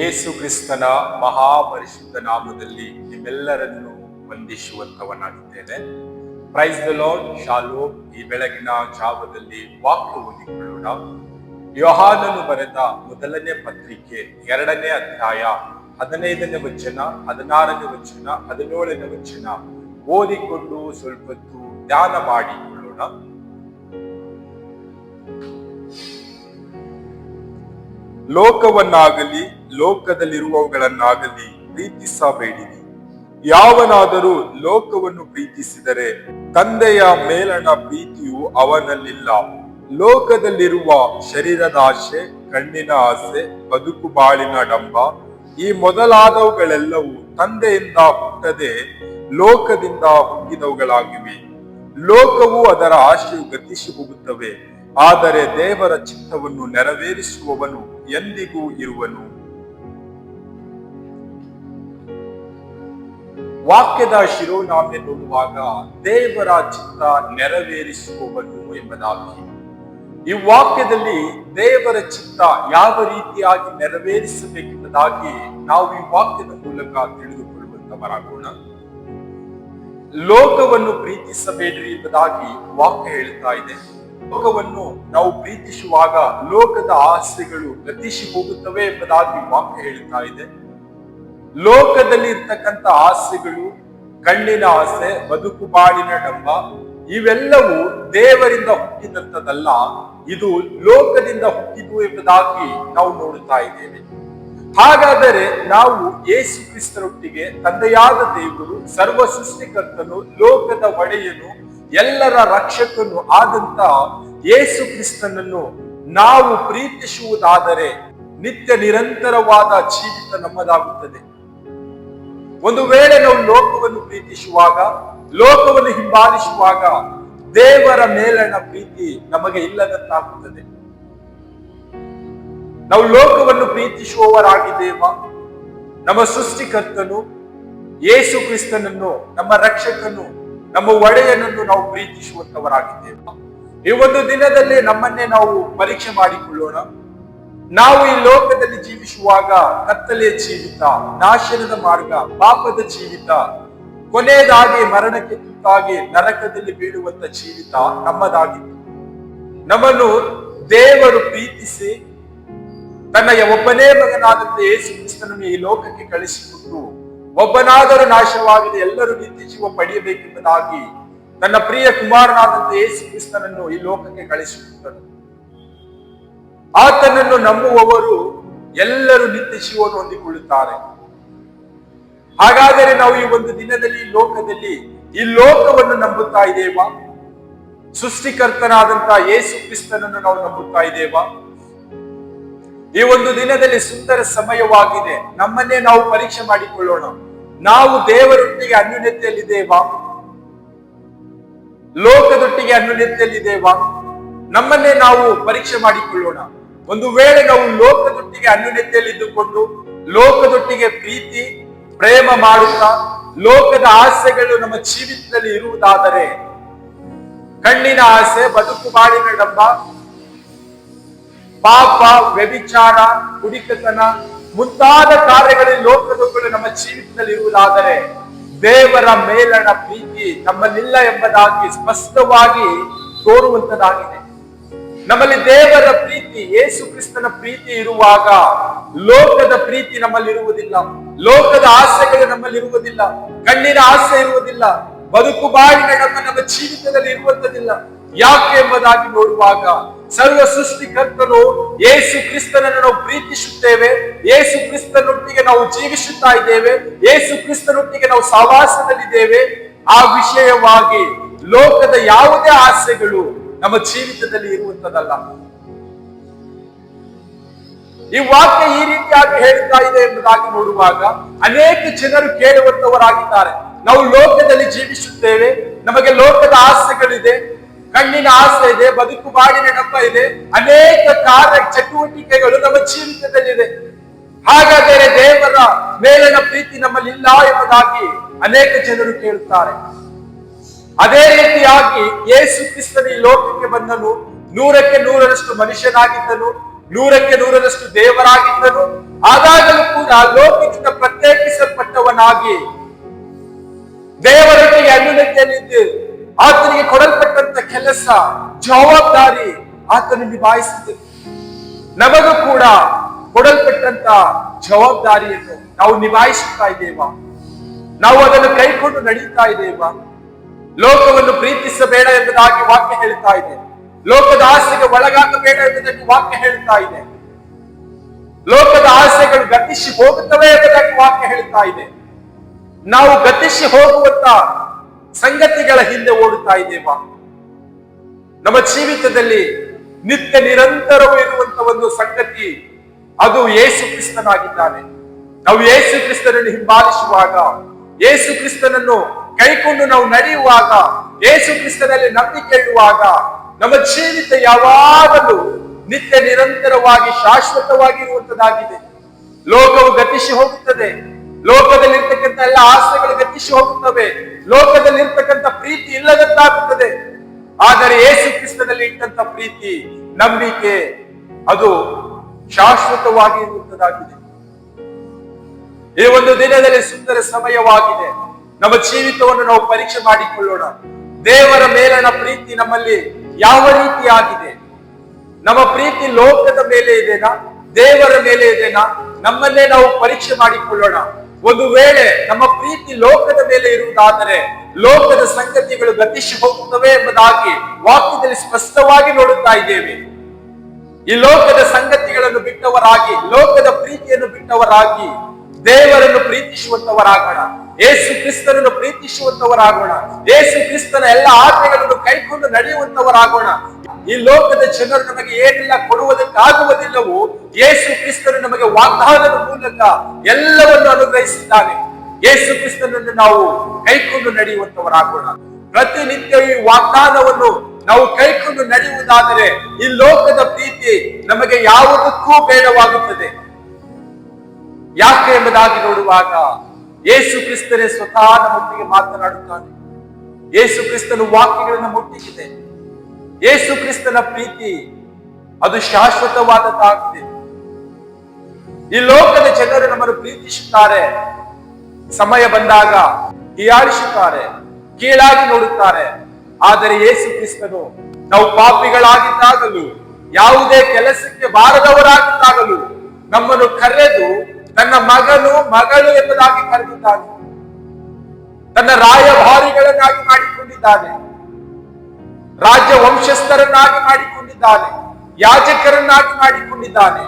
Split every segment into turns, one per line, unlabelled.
ಯೇಸು ಕ್ರಿಸ್ತನ ಮಹಾಪರಿಶುದ್ಧ ನಾಮದಲ್ಲಿ ನಿಮ್ಮೆಲ್ಲರನ್ನು ವಂದಿಸುವಂತವನಾಗಿದ್ದೇನೆ ಪ್ರೈಸ್ ದ ಲಾರ್ಡ್ ಶಾಲೋ ಈ ಬೆಳಗಿನ ಜಾವದಲ್ಲಿ ವಾಕ್ಯ ಓದಿಕೊಳ್ಳೋಣ. ಯೋಹಾನನು ಬರೆದ ಮೊದಲನೇ ಪತ್ರಿಕೆ ಎರಡನೇ ಅಧ್ಯಾಯ ಹದಿನೈದನೇ ವಚನ, ಹದಿನಾರನೇ ವಚನ, ಹದಿನೇಳನೇ ವಚನ ಓದಿಕೊಂಡು ಸ್ವಲ್ಪ ಹೊತ್ತು ಧ್ಯಾನ ಮಾಡಿಕೊಳ್ಳೋಣ. ಲೋಕವನ್ನಾಗಲಿ, ಲೋಕದಲ್ಲಿರುವವುಗಳನ್ನಾಗಲಿ ಪ್ರೀತಿಸಬೇಡಿರಿ ಯಾವನಾದರೂ ಲೋಕವನ್ನು ಪ್ರೀತಿಸಿದರೆ ತಂದೆಯ ಮೇಲಣ ಪ್ರೀತಿಯು ಅವನಲ್ಲಿಲ್ಲ. ಲೋಕದಲ್ಲಿರುವ ಶರೀರದ ಆಸೆ, ಕಣ್ಣಿನ ಆಸೆ, ಬದುಕು ಬಾಳಿನ ಡಂಬ, ಈ ಮೊದಲಾದವುಗಳೆಲ್ಲವೂ ತಂದೆಯಿಂದ ಹುಟ್ಟದೆ ಲೋಕದಿಂದ ಹುಟ್ಟಿದವುಗಳಾಗಿವೆ. ಲೋಕವು ಅದರ ಆಶೆಯು ಗತಿಸಿ ಹೋಗುತ್ತವೆ. ಆದರೆ ದೇವರ ಚಿತ್ತವನ್ನು ನೆರವೇರಿಸುವವನು ಎಂದಿಗೂ ಇರುವನು. ವಾಕ್ಯದ ಶಿರೋನಾಮೆ ನೋಡುವಾಗ ದೇವರ ಚಿತ್ತ ನೆರವೇರಿಸುವವನು ಎಂಬುದಾಗಿ. ಈ ವಾಕ್ಯದಲ್ಲಿ ದೇವರ ಚಿತ್ತ ಯಾವ ರೀತಿಯಾಗಿ ನೆರವೇರಿಸಬೇಕೆಂಬುದಾಗಿ ನಾವು ಈ ವಾಕ್ಯದ ಮೂಲಕ ತಿಳಿದುಕೊಳ್ಳುವಂತವರಾಗೋಣ. ಲೋಕವನ್ನು ಪ್ರೀತಿಸಬೇಡ್ರಿ ಎಂಬುದಾಗಿ ವಾಕ್ಯ ಹೇಳ್ತಾ ಇದೆ. ಲೋಕವನ್ನು ನಾವು ಪ್ರೀತಿಸುವಾಗ ಲೋಕದ ಆಸೆಗಳು ಗತಿಸಿ ಹೋಗುತ್ತವೆ ಎಂಬುದಾಗಿ ವಾಕ್ಯ ಹೇಳ್ತಾ ಇದೆ. ಲೋಕದಲ್ಲಿ ಇರ್ತಕ್ಕಂಥ ಆಸೆಗಳು, ಕಣ್ಣಿನ ಆಸೆ, ಬದುಕು ಬಾಳಿನ ಡಂಬ, ಇವೆಲ್ಲವೂ ದೇವರಿಂದ ಹುಟ್ಟಿದಂಥದ್ದಲ್ಲ, ಇದು ಲೋಕದಿಂದ ಹುಟ್ಟಿದು ಎಂಬುದಾಗಿ ನಾವು ನೋಡುತ್ತಾ ಇದ್ದೇವೆ. ಹಾಗಾದರೆ ನಾವು ಯೇಸು ಕ್ರಿಸ್ತರೊಟ್ಟಿಗೆ ತಂದೆಯಾದ ದೇವರು, ಸರ್ವ ಸೃಷ್ಟಿಕರ್ತನು, ಲೋಕದ ಒಡೆಯನು ಎಲ್ಲರ ರಕ್ಷಕನು ಆದಂತ ಯೇಸು ಕ್ರಿಸ್ತನನ್ನು ನಾವು ಪ್ರೀತಿಸುವುದಾದರೆ ನಿತ್ಯ ನಿರಂತರವಾದ ಜೀವಿತ ನಮ್ಮದಾಗುತ್ತದೆ. ಒಂದು ವೇಳೆ ನಾವು ಲೋಕವನ್ನು ಪ್ರೀತಿಸುವಾಗ, ಲೋಕವನ್ನು ಹಿಂಬಾಲಿಸುವಾಗ ದೇವರ ಮೇಲಣ ಪ್ರೀತಿ ನಮಗೆ ಇಲ್ಲದಂತಾಗುತ್ತದೆ. ನಾವು ಲೋಕವನ್ನು ಪ್ರೀತಿಸುವವರಾಗಿದ್ದೇವ? ನಮ್ಮ ಸೃಷ್ಟಿಕರ್ತನು ಯೇಸು ಕ್ರಿಸ್ತನನ್ನು, ನಮ್ಮ ರಕ್ಷಕನು ನಮ್ಮ ಒಡೆಯನನ್ನು ನಾವು ಪ್ರೀತಿಸುವಂತವರಾಗಿದ್ದೇವೆ. ಈ ಒಂದು ದಿನದಲ್ಲಿ ನಮ್ಮನ್ನೇ ನಾವು ಪರೀಕ್ಷೆ ಮಾಡಿಕೊಳ್ಳೋಣ. ನಾವು ಈ ಲೋಕದಲ್ಲಿ ಜೀವಿಸುವಾಗ ಕತ್ತಲೆಯ ಜೀವಿತ, ನಾಶನದ ಮಾರ್ಗ, ಪಾಪದ ಜೀವಿತ, ಕೊನೆಯದಾಗಿ ಮರಣಕ್ಕೆ ತುತ್ತಾಗಿ ನರಕದಲ್ಲಿ ಬೀಳುವಂತ ಜೀವಿತ ನಮ್ಮದಾಗಿತ್ತು. ನಮ್ಮನ್ನು ದೇವರು ಪ್ರೀತಿಸಿ, ತನ್ನ ಒಬ್ಬನೇ ಮಗನಾದಂತೆ ಯೇಸು ಕ್ರಿಸ್ತನನ್ನು ಈ ಲೋಕಕ್ಕೆ ಕಳಿಸಿಕೊಟ್ಟು ಒಬ್ಬನಾದರೂ ನಾಶವಾಗದೆ, ಎಲ್ಲರೂ ನಿತ್ಯ ಜೀವ ಪಡೆಯಬೇಕೆಂಬುದಾಗಿ ತನ್ನ ಪ್ರಿಯ ಕುಮಾರನಾದಂಥ ಯೇಸು ಕ್ರಿಸ್ತನನ್ನು ಈ ಲೋಕಕ್ಕೆ ಕಳಿಸಿಕೊಟ್ಟನು ಆತನನ್ನು ನಂಬುವವರು ಎಲ್ಲರೂ ನಿತ್ಯ ಜೀವನ ಹೊಂದಿಕೊಳ್ಳುತ್ತಾರೆ. ಹಾಗಾದರೆ ನಾವು ಈ ಒಂದು ದಿನದಲ್ಲಿ ಈ ಲೋಕದಲ್ಲಿ ಈ ಲೋಕವನ್ನು ನಂಬುತ್ತಾ ಇದ್ದೇವಾ? ಸೃಷ್ಟಿಕರ್ತನಾದಂತಹ ಯೇಸು ಕ್ರಿಸ್ತನನ್ನು ನಾವು ನಂಬುತ್ತಾ ಇದ್ದೇವಾ? ಈ ಒಂದು ದಿನದಲ್ಲಿ ಸುಂದರ ಸಮಯವಾಗಿದೆ. ನಮ್ಮನ್ನೇ ನಾವು ಪರೀಕ್ಷೆ ಮಾಡಿಕೊಳ್ಳೋಣ. ನಾವು ದೇವರೊಟ್ಟಿಗೆ ಅನ್ಯೂನ್ಯತೆಯಲ್ಲಿದ್ದೇವಾ? ಲೋಕದೊಟ್ಟಿಗೆ ಅನ್ಯೂನ್ಯತೆಯಲ್ಲಿದ್ದೇವಾ? ನಮ್ಮನ್ನೇ ನಾವು ಪರೀಕ್ಷೆ ಮಾಡಿಕೊಳ್ಳೋಣ. ಒಂದು ವೇಳೆ ನಾವು ಲೋಕದೊಟ್ಟಿಗೆ ಅನ್ಯೂನ್ಯತೆಯಲ್ಲಿದ್ದುಕೊಂಡು, ಲೋಕದೊಟ್ಟಿಗೆ ಪ್ರೀತಿ, ಪ್ರೇಮ ಮಾಡುತ್ತಾ, ಲೋಕದ ಆಸೆಗಳು ನಮ್ಮ ಜೀವಿತದಲ್ಲಿ ಇರುವುದಾದರೆ, ಕಣ್ಣಿನ ಆಸೆ, ಬದುಕು, ಬಾಳಿನ ಡಬ್ಬ ಪಾಪ, ವ್ಯಭಿಚಾರ, ಕುಡಿತತನ ಮುಂತಾದ ಕಾರ್ಯಗಳಲ್ಲಿ ಲೋಕದೊಬ್ಬರು ನಮ್ಮ ಜೀವಿತದಲ್ಲಿ ಇರುವುದಾದರೆ ದೇವರ ಮೇಲಣ ಪ್ರೀತಿ ನಮ್ಮಲ್ಲಿಲ್ಲ ಎಂಬುದಾಗಿ ಸ್ಪಷ್ಟವಾಗಿ ತೋರುವಂತದಾಗಿದೆ. ನಮ್ಮಲ್ಲಿ ದೇವರ ಪ್ರೀತಿ, ಯೇಸು ಕ್ರಿಸ್ತನ ಪ್ರೀತಿ ಇರುವಾಗ ಲೋಕದ ಪ್ರೀತಿ ನಮ್ಮಲ್ಲಿ ಇರುವುದಿಲ್ಲ ಲೋಕದ ಆಸೆಗಳು ನಮ್ಮಲ್ಲಿ ಇರುವುದಿಲ್ಲ ಕಣ್ಣಿನ ಆಸೆ ಇರುವುದಿಲ್ಲ. ಬದುಕು ಬಾಳಿನ ನಮ್ಮ ನಮ್ಮ ಜೀವಿತದಲ್ಲಿ ಇರುವಂತದಿಲ್ಲ. ಯಾಕೆ ಎಂಬುದಾಗಿ ನೋಡುವಾಗ ಸರ್ವ ಸೃಷ್ಟಿಕರ್ತನು ಯೇಸು ಕ್ರಿಸ್ತನನ್ನು ನಾವು ಪ್ರೀತಿಸುತ್ತೇವೆ. ಯೇಸು ಕ್ರಿಸ್ತನೊಟ್ಟಿಗೆ ನಾವು ಜೀವಿಸುತ್ತಾ ಇದ್ದೇವೆ. ಯೇಸು ಕ್ರಿಸ್ತನೊಟ್ಟಿಗೆ ನಾವು ಸಹವಾಸದಲ್ಲಿದ್ದೇವೆ. ಆ ವಿಷಯವಾಗಿ ಲೋಕದ ಯಾವುದೇ ಆಸೆಗಳು ನಮ್ಮ ಜೀವಿತದಲ್ಲಿ ಇರುವಂತದಲ್ಲ ಈ ವಾಕ್ಯ ಈ ರೀತಿಯಾಗಿ ಹೇಳ್ತಾ ಇದೆ ಎಂಬುದಾಗಿ ನೋಡುವಾಗ ಅನೇಕ ಜನರು ಕೇಳುವಂತವರಾಗಿದ್ದಾರೆ. ನಾವು ಲೋಕದಲ್ಲಿ ಜೀವಿಸುತ್ತೇವೆ. ನಮಗೆ ಲೋಕದ ಆಸೆಗಳಿದೆ. ಕಣ್ಣಿನ ಆಸೆ ಇದೆ, ಬದುಕು ಬಾಡಿನ ಡಬ್ಬ ಇದೆ, ಅನೇಕ ಕಾರ್ಯ ಚಟುವಟಿಕೆಗಳು ನಮ್ಮ ಜೀವಿತದಲ್ಲಿದೆ. ಹಾಗಾದರೆ ದೇವರ ಮೇಲಿನ ಪ್ರೀತಿ ನಮ್ಮಲ್ಲಿ ಇಲ್ಲ ಎಂಬುದಾಗಿ ಅನೇಕ ಜನರು ಕೇಳುತ್ತಾರೆ. ಅದೇ ರೀತಿಯಾಗಿ ಯೇಸು ಕ್ರಿಸ್ತನ ಈ ಲೋಕಕ್ಕೆ ಬಂದನು. ನೂರಕ್ಕೆ ನೂರರಷ್ಟು ಮನುಷ್ಯನಾಗಿದ್ದನು. ನೂರಕ್ಕೆ ನೂರರಷ್ಟು ದೇವರಾಗಿದ್ದನು. ಆದಾಗಲೂ ಕೂಡ ಲೋಕದಿಂದ ಪ್ರತ್ಯೇಕಿಸಲ್ಪಟ್ಟವನಾಗಿ ದೇವರೊಟ್ಟಿಗೆ ಅನ್ಯತೆಯಲ್ಲಿದ್ದು ಆತನಿಗೆ ಕೊಡಲ್ಪಟ್ಟಂತ ಕೆಲಸ ಜವಾಬ್ದಾರಿ ಆತನು ನಿಭಾಯಿಸುತ್ತೆ ನಮಗೂ ಕೂಡ ಕೊಡಲ್ಪಟ್ಟಂತ ಜವಾಬ್ದಾರಿಯನ್ನು ನಾವು ನಿಭಾಯಿಸುತ್ತಾ ಇದ್ದೇವಾ? ನಾವು ಅದನ್ನು ಕೈಕೊಂಡು ನಡೀತಾ ಇದ್ದೇವಾ? ಲೋಕವನ್ನು ಪ್ರೀತಿಸಬೇಡ ಎಂಬುದಾಗಿ ವಾಕ್ಯ ಹೇಳ್ತಾ ಇದೆ. ಲೋಕದ ಆಸೆಗೆ ಒಳಗಾಗಬೇಡ ಎಂಬುದಕ್ಕೆ ವಾಕ್ಯ ಹೇಳ್ತಾ ಇದೆ. ಲೋಕದ ಆಸೆಗಳು ಗತಿಸಿ ಹೋಗುತ್ತವೆ ಎಂಬುದಕ್ಕೆ ವಾಕ್ಯ ಹೇಳ್ತಾ ಇದೆ. ನಾವು ಗತಿಸಿ ಹೋಗುವಂತ ಸಂಗತಿಗಳ ಹಿಂದೆ ಓಡುತ್ತಾ ಇದ್ದೇವಾ? ನಮ್ಮ ಜೀವಿತದಲ್ಲಿ ನಿತ್ಯ ನಿರಂತರವೂ ಇರುವಂತ ಒಂದು ಸಂಗತಿ, ಅದು ಯೇಸು ಕ್ರಿಸ್ತನಾಗಿದ್ದಾನೆ. ನಾವು ಯೇಸು ಕ್ರಿಸ್ತನನ್ನು ಹಿಂಬಾಲಿಸುವಾಗ, ಯೇಸು ಕ್ರಿಸ್ತನನ್ನು ಕೈಕೊಂಡು ನಾವು ನಡೆಯುವಾಗ, ಯೇಸು ಕ್ರಿಸ್ತನಲ್ಲಿ ನಂಬಿಕೆ ಇಡುವಾಗ, ನಮ್ಮ ಜೀವಿತ ಯಾವಾಗಲೂ ನಿತ್ಯ ನಿರಂತರವಾಗಿ ಶಾಶ್ವತವಾಗಿರುವಂತದ್ದಾಗಿದೆ ಲೋಕವು ಗತಿಸಿ ಹೋಗುತ್ತದೆ. ಲೋಕದಲ್ಲಿರ್ತಕ್ಕಂಥ ಎಲ್ಲ ಆಸೆಗಳು ಗತಿಸಿ ಹೋಗುತ್ತವೆ. ಲೋಕದಲ್ಲಿರ್ತಕ್ಕಂಥ ಪ್ರೀತಿ ಇಲ್ಲದಂತಾಗುತ್ತದೆ. ಆದರೆ ಯೇಸು ಕ್ರಿಸ್ತನಲ್ಲಿ ಇಟ್ಟಂತ ಪ್ರೀತಿ, ನಂಬಿಕೆ, ಅದು ಶಾಶ್ವತವಾಗಿ ಇರುವಂತದಾಗಿದೆ ಈ ಒಂದು ದಿನದಲ್ಲಿ ಸುಂದರ ಸಮಯವಾಗಿದೆ. ನಮ್ಮ ಜೀವಿತವನ್ನು ನಾವು ಪರೀಕ್ಷೆ ಮಾಡಿಕೊಳ್ಳೋಣ. ದೇವರ ಮೇಲನ ಪ್ರೀತಿ ನಮ್ಮಲ್ಲಿ ಯಾವ ರೀತಿಯಾಗಿದೆ ನಮ್ಮ ಪ್ರೀತಿ ಲೋಕದ ಮೇಲೆ ಇದೆನಾ? ದೇವರ ಮೇಲೆ ಇದೆನಾ? ನಮ್ಮನ್ನೇ ನಾವು ಪರೀಕ್ಷೆ ಮಾಡಿಕೊಳ್ಳೋಣ. ಒಂದು ವೇಳೆ ನಮ್ಮ ಪ್ರೀತಿ ಲೋಕದ ಮೇಲೆ ಇರುವುದಾದರೆ ಲೋಕದ ಸಂಗತಿಗಳು ಗತಿಸಿ ಹೋಗುತ್ತವೆ ಎಂಬುದಾಗಿ ವಾಕ್ಯದಲ್ಲಿ ಸ್ಪಷ್ಟವಾಗಿ ನೋಡುತ್ತಾ ಇದ್ದೇವೆ. ಈ ಲೋಕದ ಸಂಗತಿಗಳನ್ನು ಬಿಟ್ಟವರಾಗಿ, ಲೋಕದ ಪ್ರೀತಿಯನ್ನು ಬಿಟ್ಟವರಾಗಿ ದೇವರನ್ನು ಪ್ರೀತಿಸುವಂತವರಾಗೋಣ ಏಸು ಕ್ರಿಸ್ತನನ್ನು ಪ್ರೀತಿಸುವಂತವರಾಗೋಣ. ಏಸು ಕ್ರಿಸ್ತನ ಎಲ್ಲ ಆಜ್ಞೆಗಳನ್ನು ಕೈಕೊಂಡು ನಡೆಯುವಂತವರಾಗೋಣ. ಈ ಲೋಕದ ಜನರು ನಮಗೆ ಏನೆಲ್ಲ ಕೊಡುವುದಕ್ಕಾಗುವುದಿಲ್ಲವೋ, ಯೇಸು ಕ್ರಿಸ್ತನು ನಮಗೆ ವಾಗ್ದಾನದ ಮೂಲಕ ಎಲ್ಲವನ್ನು ಅನುಗ್ರಹಿಸಿದ್ದಾನೆ. ಯೇಸು ಕ್ರಿಸ್ತನನ್ನು ನಾವು ಕೈಕೊಂಡು ನಡೆಯುವಂತವರಾಗೋಣ. ಪ್ರತಿನಿತ್ಯ ಈ ವಾಗ್ದಾನವನ್ನು ನಾವು ಕೈಕೊಂಡು ನಡೆಯುವುದಾದರೆ, ಈ ಲೋಕದ ಪ್ರೀತಿ ನಮಗೆ ಯಾವುದಕ್ಕೂ ಬೇಡವಾಗುತ್ತದೆ. ಯಾಕೆ ಎಂಬುದಾಗಿ ನೋಡುವಾಗ ಯೇಸು ಕ್ರಿಸ್ತನೇ ಸ್ವತಃ ನಮ್ಮೊಟ್ಟಿಗೆ ಮಾತನಾಡುತ್ತಾನೆ. ಯೇಸು ಕ್ರಿಸ್ತನು ವಾಕ್ಯಗಳನ್ನು ಮುಟ್ಟಿಗಿದೆ ಯೇಸು ಕ್ರಿಸ್ತನ ಪ್ರೀತಿ ಅದು ಶಾಶ್ವತವಾದದ್ದಾಗಿದೆ. ಈ ಲೋಕದ ಜನರು ನಮ್ಮನ್ನು ಪ್ರೀತಿಸುತ್ತಾರೆ. ಸಮಯ ಬಂದಾಗ ಹೀಯಾಳಿಸುತ್ತಾರೆ, ಕೀಳಾಗಿ ನೋಡುತ್ತಾರೆ. ಆದರೆ ಯೇಸು ಕ್ರಿಸ್ತನು ನಾವು ಪಾಪಿಗಳಾಗಿದ್ದಾಗಲೂ, ಯಾವುದೇ ಕೆಲಸಕ್ಕೆ ಬಾರದವರಾಗಿದ್ದಾಗಲೂ ನಮ್ಮನ್ನು ಕರೆದು ತನ್ನ ಮಗನು ಮಗಳು ಎಂಬುದಾಗಿ ಕರೆದಿದ್ದಾನೆ. ತನ್ನ ರಾಯಭಾರಿಗಳನ್ನಾಗಿ ಮಾಡಿಕೊಂಡಿದ್ದಾನೆ. ರಾಜ್ಯ ವಂಶಸ್ಥರನ್ನಾಗಿ ಮಾಡಿಕೊಂಡಿದ್ದಾನೆ. ಯಾಜಕರನ್ನಾಗಿ ಮಾಡಿಕೊಂಡಿದ್ದಾನೆ.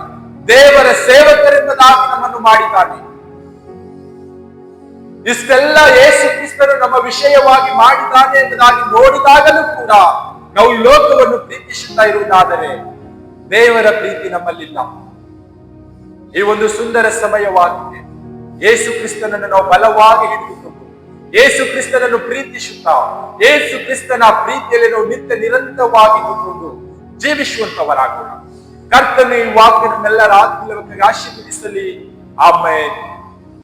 ದೇವರ ಸೇವಕರೆಂಬುದಾಗಿ ನಮ್ಮನ್ನು ಮಾಡಿದ್ದಾನೆ. ಇಷ್ಟೆಲ್ಲ ಯೇಸು ಕ್ರಿಸ್ತನು ನಮ್ಮ ವಿಷಯವಾಗಿ ಮಾಡಿದ್ದಾನೆ ಎಂಬುದಾಗಿ ನೋಡಿದಾಗಲೂ ಕೂಡ ನಾವು ಲೋಕವನ್ನು ಪ್ರೀತಿಸುತ್ತಾ ಇರುವುದಾದರೆ ದೇವರ ಪ್ರೀತಿ ನಮ್ಮಲ್ಲಿಲ್ಲ. ಈ ಒಂದು ಸುಂದರ ಸಮಯವಾಗಿದೆ. ಯೇಸು ಕ್ರಿಸ್ತನನ್ನು ನಾವು ಬಲವಾಗಿ ಹಿಡಿದುಕೊಂಡು, ಯೇಸು ಕ್ರಿಸ್ತನನ್ನು ಪ್ರೀತಿಸುತ್ತಾ, ಯೇಸು ಕ್ರಿಸ್ತನ ಪ್ರೀತಿಯಲ್ಲಿ ನಾವು ನಿತ್ಯ ನಿರಂತರವಾಗಿ ಇದ್ದುಕೊಂಡು ಜೀವಿಸುವಂತವರಾಗೋಣ. ಕರ್ತನ ಈ ವಾಕ್ಯ ನಮ್ಮೆಲ್ಲರ ಆತ್ಮೀಯವಾಗಿ ಆಶೀರ್ವದಿಸಲಿ. ಆಮೇಲೆ